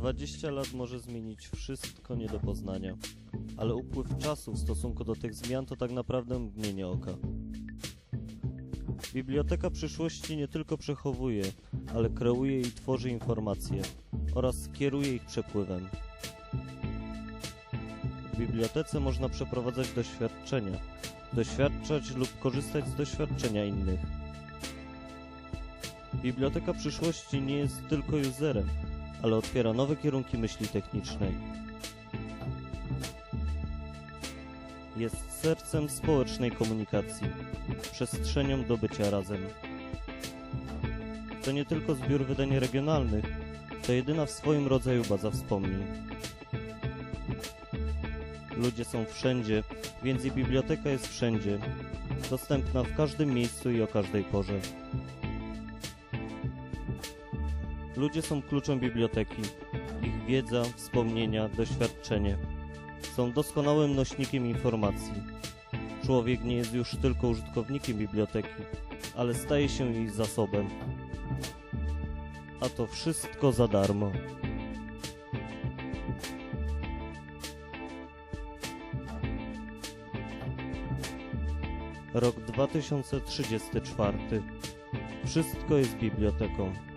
20 lat może zmienić wszystko nie do poznania, ale upływ czasu w stosunku do tych zmian to tak naprawdę mgnienie oka. Biblioteka przyszłości nie tylko przechowuje, ale kreuje i tworzy informacje oraz kieruje ich przepływem. W bibliotece można przeprowadzać doświadczenia, doświadczać lub korzystać z doświadczenia innych. Biblioteka przyszłości nie jest tylko userem, ale otwiera nowe kierunki myśli technicznej. Jest sercem społecznej komunikacji, przestrzenią do bycia razem. To nie tylko zbiór wydań regionalnych, to jedyna w swoim rodzaju baza wspomnień. Ludzie są wszędzie, więc i biblioteka jest wszędzie, dostępna w każdym miejscu i o każdej porze. Ludzie są kluczem biblioteki. Ich wiedza, wspomnienia, doświadczenie są doskonałym nośnikiem informacji. Człowiek nie jest już tylko użytkownikiem biblioteki, ale staje się jej zasobem. A to wszystko za darmo. Rok 2034. Wszystko jest biblioteką.